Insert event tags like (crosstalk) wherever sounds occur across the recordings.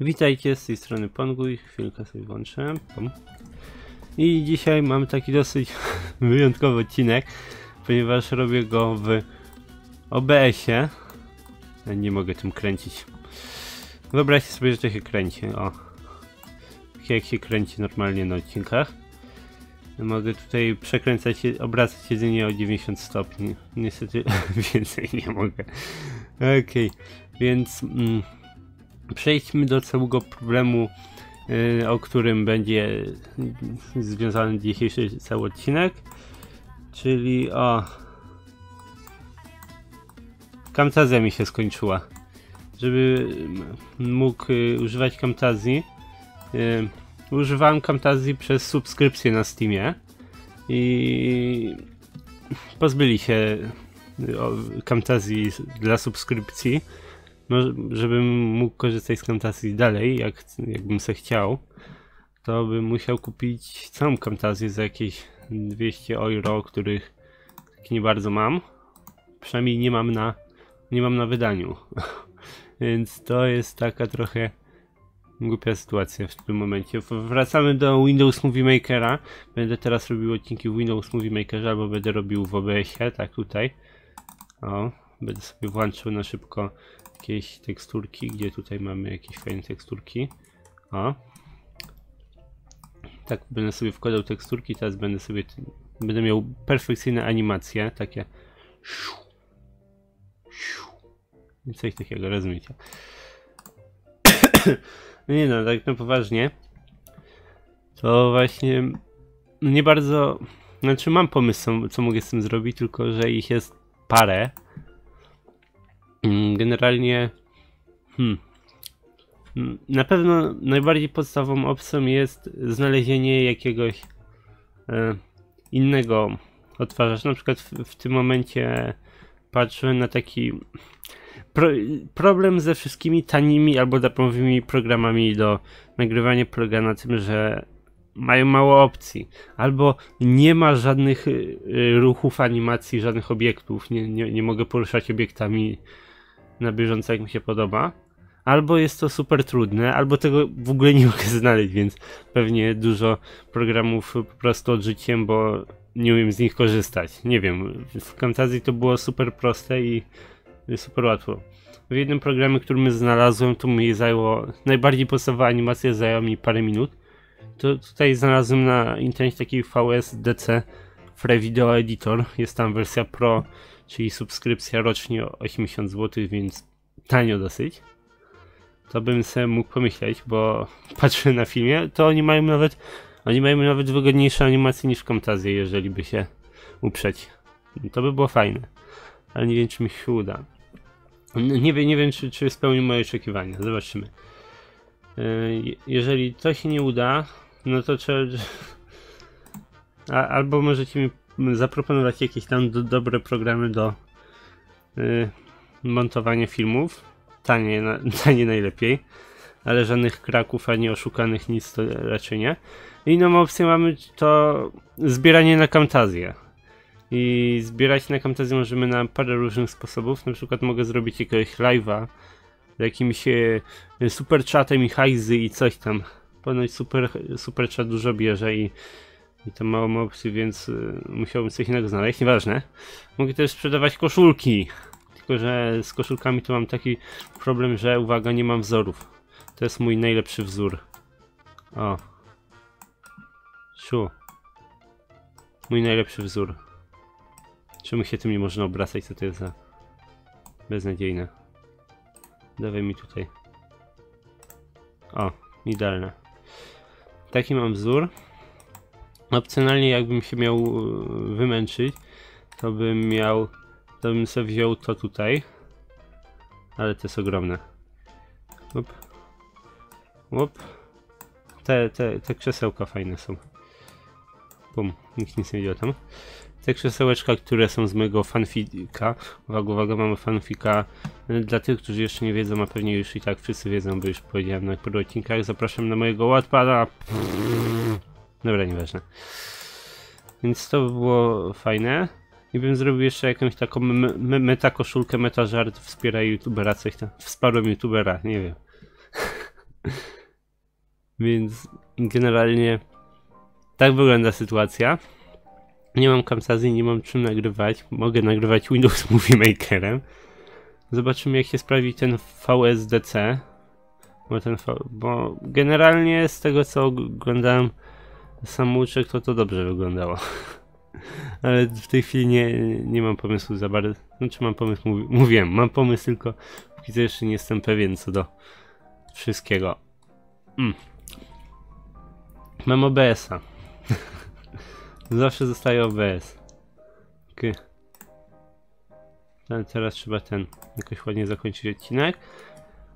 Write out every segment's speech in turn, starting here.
Witajcie z tej strony Ponguj, chwilkę sobie włączę. I dzisiaj mam taki dosyć (laughs) wyjątkowy odcinek, ponieważ robię go w OBS-ie. Nie mogę tym kręcić. Wyobraźcie sobie, że to się kręci, o. Tak jak się kręci normalnie na odcinkach. Mogę tutaj przekręcać, je- obracać jedynie o 90 stopni. Niestety (laughs) więcej nie mogę. Okej, więc mm, przejdźmy do całego problemu, y, o którym będzie związany dzisiejszy cały odcinek. Czyli o. Camtasia mi się skończyła. Żeby mógł y, używać Camtazji, y, używałem Camtazji przez subskrypcję na Steamie i pozbyli się Camtazji dla subskrypcji. No, żebym mógł korzystać z Camtasii dalej, jak, jakbym se chciał, to bym musiał kupić całą Camtasię za jakieś 200 euro, których tak nie bardzo mam. Przynajmniej nie mam na, nie mam na wydaniu. (laughs) Więc to jest taka trochę głupia sytuacja w tym momencie. Wracamy do Windows Movie Makera. Będę teraz robił odcinki w Windows Movie Makerze, albo będę robił w OBS-ie, tak tutaj. O, będę sobie włączył na szybko jakieś teksturki, gdzie tutaj mamy jakieś fajne teksturki. O. Tak będę sobie wkładał teksturki, teraz będę sobie będę miał perfekcyjne animacje, takie coś takiego, rozumiecie? No nie no, tak na poważnie. To właśnie nie bardzo, znaczy mam pomysł, co- co mogę z tym zrobić, tylko że ich jest parę. Mm, Generalnie hmm, Mm, na pewno najbardziej podstawową opcją jest znalezienie jakiegoś e, innego odtwarzacza. Na przykład w, w tym momencie patrzyłem na taki pro, problem ze wszystkimi tanimi albo darmowymi programami do nagrywania polega na tym, że mają mało opcji, albo nie ma żadnych y, ruchów animacji, żadnych obiektów, nie, nie, nie mogę poruszać obiektami na bieżąco jak mi się podoba. Albo jest to super trudne, albo tego w ogóle nie (laughs) mogę znaleźć, więc pewnie dużo programów po prostu odrzuciłem, bo nie umiem z nich korzystać. Nie wiem, w Camtasia to było super proste i super łatwo. W jednym programie, który my znalazłem, to mi zajęło, najbardziej podstawowa animacja zajęła mi parę minut. To tutaj znalazłem na internecie taki VSDC Free Video Editor. Jest tam wersja Pro, czyli subskrypcja rocznie o 80 zł, więc tanio dosyć. To bym sobie mógł pomyśleć, bo patrzę na filmie, to oni mają nawet oni mają nawet wygodniejsze animacje niż Camtasia, jeżeli by się uprzeć. To by było fajne. Ale nie wiem, czy mi się uda. Nie wiem, nie wiem czy, czy spełni moje oczekiwania. Zobaczymy. Je- Jeżeli to się nie uda, no to trzeba. Albo możecie mi zaproponować jakieś tam do, dobre programy do yy, montowania filmów. Tanie, na, (laughs) tanie najlepiej. Ale żadnych kraków ani oszukanych nic to raczej nie. Inną opcję mamy to zbieranie na Camtasię. I zbierać na Camtasia możemy na parę różnych sposobów. Na przykład mogę zrobić jakiegoś live'a z jakimś e, super chatem i hajzy i coś tam. Ponoć super, super chat dużo bierze i, i to mało ma opcji, więc y, musiałbym coś innego znaleźć. Nieważne. Mogę też sprzedawać koszulki. Tylko, że z koszulkami to mam taki problem, że uwaga, nie mam wzorów. To jest mój najlepszy wzór. O. Siu. Mój najlepszy wzór. Czemu się tym nie można obracać? Co to jest za... Beznadziejne. Dawaj mi tutaj. O, idealne. Taki mam wzór. Opcjonalnie jakbym się miał e, wymęczyć, to bym miał... To bym sobie wziął to tutaj. Ale to jest ogromne. Up. Up. Te, te, te krzesełka fajne są. Bum, nikt nic nie wiedział tam. Te krzesełeczka, które są z mojego fanfika. Uwaga, uwaga, mamy fanfika. Dla tych, którzy jeszcze nie wiedzą, a pewnie już i tak wszyscy wiedzą, bo już powiedziałem na paru odcinkach. Zapraszam na mojego Wattpada. Dobra, nieważne. Więc to by było fajne. I bym zrobił jeszcze jakąś taką me- me- meta koszulkę, meta żart, wspieraj youtubera, coś tam. Wsparłem youtubera, nie wiem. (laughs) Więc generalnie tak wygląda sytuacja. Nie mam Camtasia, nie mam czym nagrywać. Mogę nagrywać Windows (laughs) Movie Makerem. Zobaczymy jak się sprawi ten VSDC. Bo, ten v... bo generalnie z tego co oglądałem samouczek to to dobrze wyglądało. (laughs) Ale w tej chwili nie, nie mam pomysłu za bardzo. Znaczy mam pomysł, mówi, mówiłem, mam pomysł, tylko póki co jeszcze nie jestem pewien co do wszystkiego. Mm. Mam OBS-a. (laughs) Zawsze zostaje OBS. Okay. Ale teraz trzeba ten jakoś ładnie zakończyć odcinek.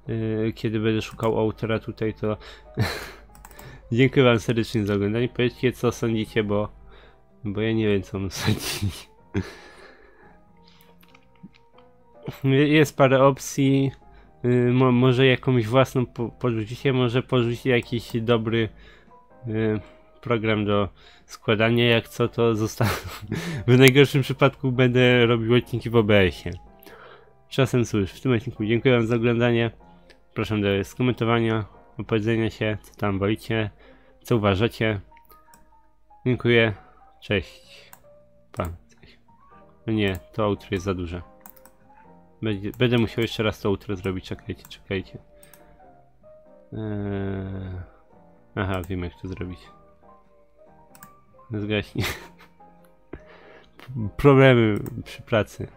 Yy, kiedy będę szukał autora tutaj, to (laughs) dziękuję wam serdecznie za oglądanie. Powiedzcie co sądzicie, bo bo ja nie wiem co on (laughs) sądzi. Jest parę opcji. Yy, mo może jakąś własną po porzucicie, może porzucicie jakiś dobry yy, program do składania. Jak co, to zostawię. (laughs) w najgorszym przypadku będę robił odcinki w OBS-ie. Czasem cóż, w tym odcinku dziękuję wam za oglądanie. Proszę do skomentowania, opowiedzenia się, co tam wolicie, co uważacie. Dziękuję. Cześć. Pa. Cześć. No nie, to outro jest za duże. Będę musiał jeszcze raz to outro zrobić. Czekajcie, czekajcie. Eee... Aha, wiem jak to zrobić. Zgaśnie. (laughs) Problemy przy pracy.